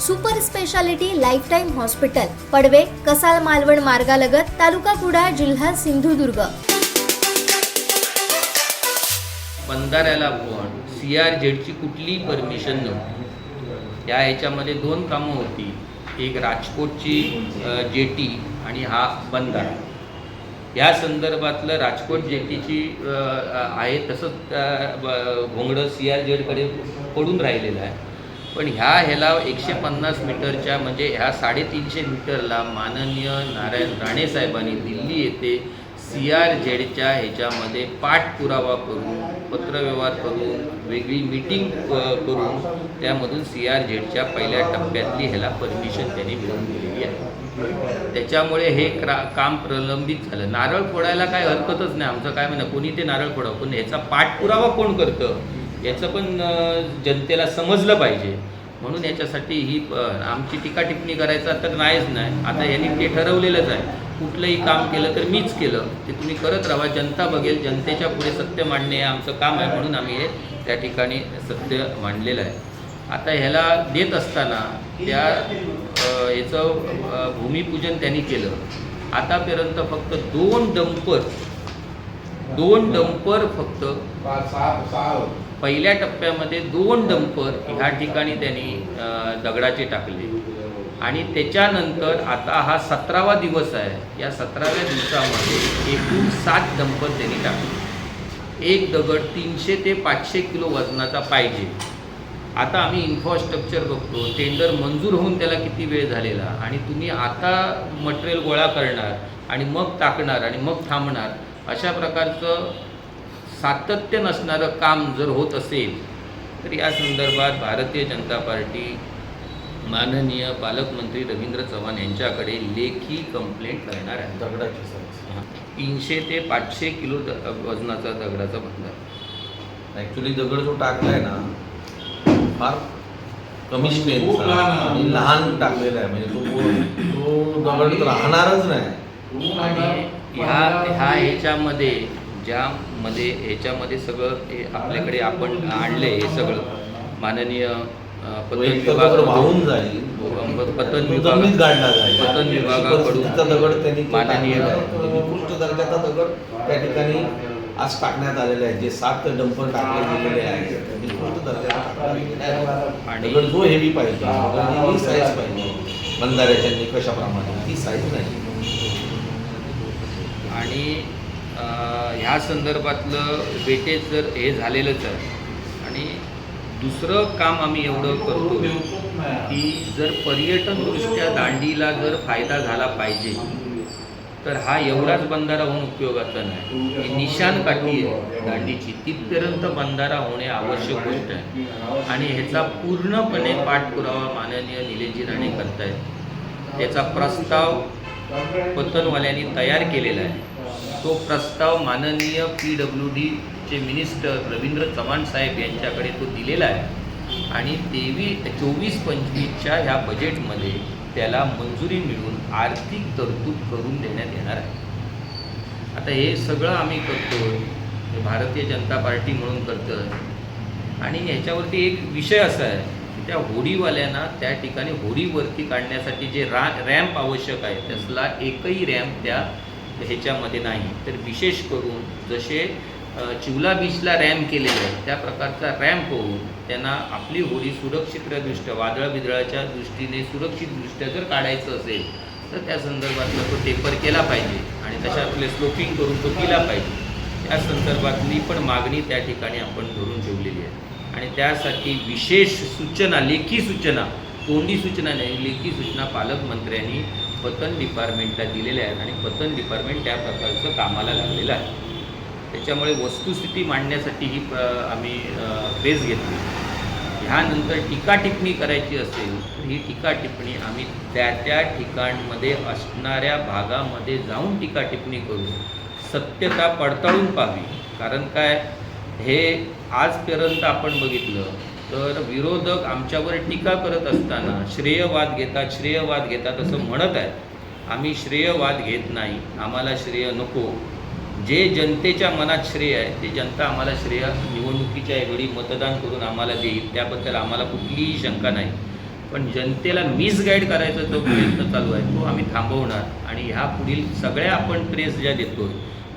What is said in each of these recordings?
Super speciality life time hospital Padve Kasal Malvan मार्गालगत तालुका कुडाळ जिल्हा सिंधुदुर्ग. बंधाऱ्याला पण C R जेडची कुठलीही permission नव्हती. या ह्याच्यामध्ये दोन कामं होती. एक राजकोटची जेटी आणि हा बंधारा. या संदर्भातलं राजकोट जेटीची आहे तसंच भोंगडं सी आर जेडकडे पडून राहिलेलं आहे. पण ह्या ह्याला एकशे पन्नास मीटरच्या म्हणजे ह्या साडेतीनशे मीटरला माननीय नारायण राणे साहेबांनी दिल्ली येथे सी आर झेडच्या ह्याच्यामध्ये पाठपुरावा करून पत्रव्यवहार करून वेगळी मीटिंग करून त्यामधून सी आर झेडच्या पहिल्या टप्प्यातली ह्याला परमिशन त्यांनी मिळवून दिलेली आहे. त्याच्यामुळे हे क्रा काम प्रलंबित झालं. नारळ फोडायला काय हरकतच नाही. आमचं काय म्हणणं कोणी ते नारळ फोडावं? पण ह्याचा पाठपुरावा कोण करतं? याचं पण जनतेला समजलं पाहिजे. म्हणून याच्यासाठी ही आमची टीका टिप्पणी करायचा तर नाहीच नाही. आता यांनी ते ठरवलेलंच आहे. कुठलंही काम केलं तर मीच केलं. ते तुम्ही करत राहा. जनता बघेल. जनतेच्या पुढे सत्य मांडणे हे आमचं काम आहे. म्हणून आम्ही हे त्या ठिकाणी सत्य मांडलेलं आहे. आता ह्याला देत असताना त्या याचं भूमिपूजन त्यांनी केलं. आतापर्यंत फक्त दोन डंपर दोन डंपर फक्त पहिल्या टप्प्यामध्ये दोन डंपर ह्या ठिकाणी त्यांनी दगडाचे टाकले. आणि त्याच्यानंतर आता हा सतरावा दिवस आहे. या सतराव्या दिवसामध्ये एकूण सात डंपर त्यांनी टाकले. एक दगड तीनशे ते पाचशे किलो वजनाचा पाहिजे. आता आम्ही इन्फ्रास्ट्रक्चर बघतो टेंडर मंजूर होऊन त्याला किती वेळ झालेला आणि तुम्ही आता मटेरियल गोळा करणार आणि मग टाकणार आणि मग थांबणार अशा प्रकारचं सातत्य नसणारं काम जर होत असेल तर या संदर्भात भारतीय जनता पार्टी माननीय पालकमंत्री रवींद्र चव्हाण यांच्याकडे लेखी कंप्लेंट करणार आहे. दगडाची हा. तीनशे ते पाचशे किलो द- वजनाचा दगडाचा बंधारा ॲक्च्युली दगड जो टाकलाय ना फार कमी खूप स्ट्रेंथचा लहान आहे. आणि लहान टाकलेला आहे. म्हणजे तो तो दगड राहणारच नाही. आणि ह्या ह्या ह्याच्यामध्ये ज्यामध्ये ह्याच्यामध्ये सगळं हे आपल्याकडे आपण आणले हे सगळं. माननीय पतन दगड वाहून विभाग जाईल पतन तो विभाग पतन विभागाकडून माननीय निकृष्ट दर्जाचा दगड त्या ठिकाणी आज टाकण्यात आलेला आहे. जे सात डंपर टाकले गेलेले आहेत ते निकृष्ट दर्जाचा टाकला गेलेला आहे. आणि दगड जो हेवी पाहिजे ही साईज पाहिजे. बंधाऱ्याच्या निकषाप्रमाणे. ती साईज नाही. आणि ह्या संदर्भातलं वेटेज जर हे झालेलंच आहे आणि दुसरं काम आम्ही एवढं करतो की जर पर्यटनदृष्ट्या दांडीला जर फायदा झाला पाहिजे तर हा एवढाच बंधारा होऊन उपयोगाचा नाही. ही निशान काठी आहे दांडीची. तिथपर्यंत बंधारा होणे आवश्यक गोष्ट आहे. आणि ह्याचा पूर्णपणे पाठपुरावा माननीय निलेशजी राणे करतायत. त्याचा प्रस्ताव पतनवाल्यांनी तयार केलेला आहे. तो प्रस्ताव माननीय पी डब्ल्यू डीचे मिनिस्टर रवींद्र चव्हाण साहेब यांच्याकडे तो दिलेला आहे. आणि तेवीस चोवीस पंचवीसच्या ह्या बजेटमध्ये त्याला मंजुरी मिळून आर्थिक तरतूद करून देण्यात येणार आहे. आता हे सगळं आम्ही करतो हे भारतीय जनता पार्टी म्हणून करतो आणि ह्याच्यावरती एक विषय असा आहे की त्या होडीवाल्यांना त्या ठिकाणी होडीवरती काढण्यासाठी जे रा रॅम्प आवश्यक आहे त्यासला एकही रॅम्प त्या ह्याच्यामध्ये नाही. तर विशेष करून जसे चिवला बीचला रॅम्प केलेले आहे त्या प्रकारचा रॅम्प होऊन त्यांना आपली होडी सुरक्षितदृष्ट्या वादळाबिदळाच्या दृष्टीने सुरक्षितदृष्ट्या जर काढायचं असेल तर त्या संदर्भातला तो टेपर केला पाहिजे आणि तशातले स्लोपिंग करून तो केला पाहिजे. त्या संदर्भातली पण मागणी त्या ठिकाणी आपण धरून ठेवलेली आहे. आणि त्यासाठी विशेष सूचना लेखी सूचना तोंडी सूचना नाही लेखी सूचना पालकमंत्र्यांनी पतन डिपार्टमेंटला दिलेल्या आहेत आणि पतन डिपार्टमेंट त्या प्रकारचं कामाला लागलेलं आहे. त्याच्यामुळे वस्तुस्थिती मांडण्यासाठी ही प्र- आम्ही प्रेस घेतली. ह्यानंतर टीकाटिपणी करायची असेल तर ही टीकाटिप्पणी आम्ही त्या त्या ठिकाणमध्ये असणाऱ्या भागामध्ये जाऊन टीकाटिपणी करू. सत्यता पडताळून पाहावी. कारण काय? हे आजपर्यंत आपण बघितलं तर विरोधक आमच्यावर टीका करत असताना श्रेयवाद घेतात श्रेयवाद घेतात असं म्हणत आहेत. आम्ही श्रेयवाद घेत नाही. आम्हाला श्रेय नको. जे जनतेच्या मनात श्रेय आहे ते जनता आम्हाला श्रेय निवडणुकीच्या वेळी मतदान करून आम्हाला देईल. त्याबद्दल आम्हाला कुठलीही शंका नाही. पण जनतेला मिसगाईड करायचा जो प्रयत्न चालू आहे तो आम्ही थांबवणार. आणि ह्या पुढील सगळ्या आपण प्रेस ज्या देतो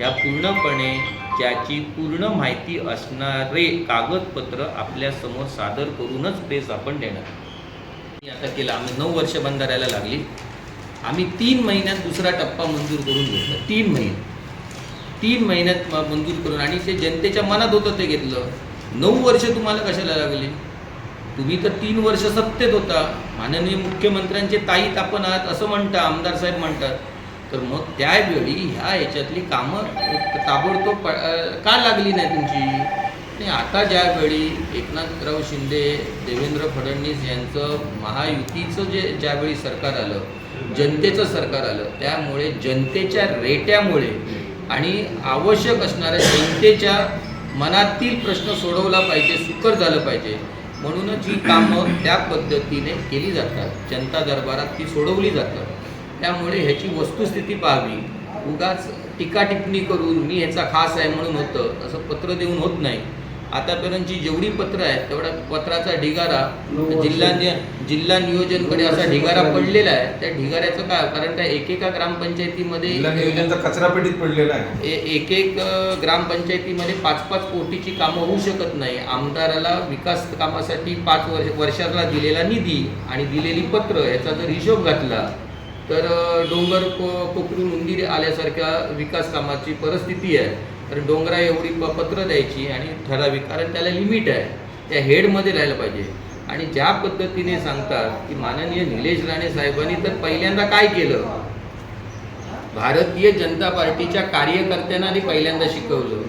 या पूर्णपणे ज्याची पूर्ण माहिती असणारे कागदपत्र आपल्यासमोर सादर करूनच प्रेस आपण देणार. मी आता केलं आम्ही नऊ वर्ष बंधाऱ्याला लागली. आम्ही तीन महिन्यात दुसरा टप्पा मंजूर करून घेतला. तीन महिने. तीन महिन्यात मंजूर करून आणि ते जनतेच्या मनात होतं ते घेतलं. नऊ वर्ष तुम्हाला कशाला लागली? तुम्ही तर तीन वर्ष सत्तेत होता. माननीय मुख्यमंत्र्यांचे ताईत आपण आहात असं म्हणता आमदार साहेब म्हणतात. तर मग त्यावेळी ह्या याच्यातली कामं ताबडतोब का लागली नाही तुमची? आणि आता ज्यावेळी एकनाथराव शिंदे देवेंद्र फडणवीस यांचं महायुतीचं जे ज्यावेळी सरकार आलं जनतेचं सरकार आलं त्यामुळे जनतेच्या रेट्यामुळे आणि आवश्यक असणाऱ्या जनतेच्या मनातील प्रश्न सोडवला पाहिजे सुकर झालं पाहिजे. म्हणूनच जी कामं त्या पद्धतीने केली जातात जनता दरबारात ती सोडवली जातात त्यामुळे ह्याची वस्तुस्थिती पाहावी. उगाच टीका टिप्पणी करून मी ह्याचा खास आहे म्हणून होतं असं पत्र देऊन होत नाही. आतापर्यंतची जेवढी पत्र आहेत तेवढा पत्राचा ढिगारा जिल्हा जिल्हा नियोजनकडे असा ढिगारा पडलेला आहे. त्या ढिगाऱ्याचं काय कारण त्या एकेका ग्रामपंचायतीमध्ये जिल्हा नियोजनचा कचरा पेटीत पडलेला आहे. एक एक ग्रामपंचायतीमध्ये पाच पाच कोटीची कामं होऊ शकत नाही. आमदाराला विकास कामासाठी पाच वर्ष वर्षाला दिलेला निधी आणि दिलेली पत्र याचा जर हिशोब घातला तर डोंगर को कोकरून उंदीर आल्यासारख्या विकास कामाची परिस्थिती आहे. तर डोंगरा एवढी प- पत्र द्यायची आणि ठराविक कारण त्याला लिमिट आहे. त्या हेडमध्ये राहायला पाहिजे. आणि ज्या पद्धतीने सांगतात की माननीय निलेश राणे साहेबांनी तर पहिल्यांदा काय केलं? भारतीय जनता पार्टीच्या कार्यकर्त्यांना आधी पहिल्यांदा शिकवलं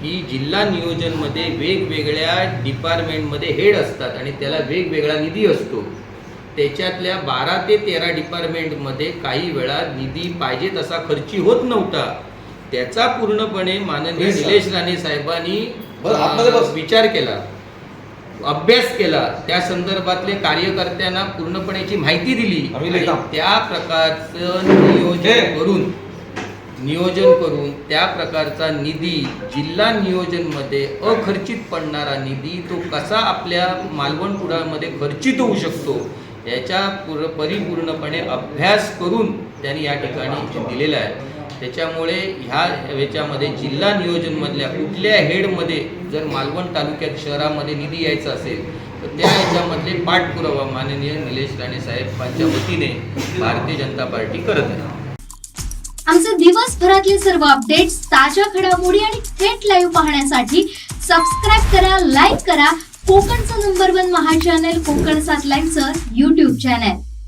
की जिल्हा नियोजनमध्ये वेगवेगळ्या डिपार्टमेंटमध्ये हेड असतात आणि त्याला वेगवेगळा निधी असतो. त्याच्यातल्या बारा ते तेरा डिपार्टमेंटमध्ये काही वेळा निधी पाहिजे तसा खर्ची होत नव्हता. त्याचा पूर्णपणे माननीय. निलेश राणे साहेबांनी विचार केला अभ्यास केला त्या संदर्भातले कार्यकर्त्यांना पूर्णपणे माहिती दिली. त्या प्रकारचं नियोजन. करून नियोजन करून त्या प्रकारचा निधी जिल्हा नियोजनमध्ये अखर्चित पडणारा निधी तो कसा आपल्या मालवण कुडामध्ये खर्चित होऊ शकतो याच्या पूर परिपूर्णपणे अभ्यास करून त्यांनी या ठिकाणी दिलेला आहे त्याच्यामुळे ह्या ह्याच्यामध्ये जिल्हा नियोजनमधल्या कुठल्या हेडमध्ये जर मालवण तालुक्यात शहरामध्ये निधी यायचा असेल तर त्या ह्याच्यामधले पाठपुरावा माननीय निलेश राणे साहेबांच्या वतीने भारतीय जनता पार्टी करत आहे. आमचे दिवसभरातले सर्व अपडेट्स ताज्या घडामोडी आणि थेट लाईव्ह पाहण्यासाठी सबस्क्राईब करा लाईक करा. कोकणचं नंबर वन महा चॅनल कोकण सात लाईव्हचं युट्यूब चॅनल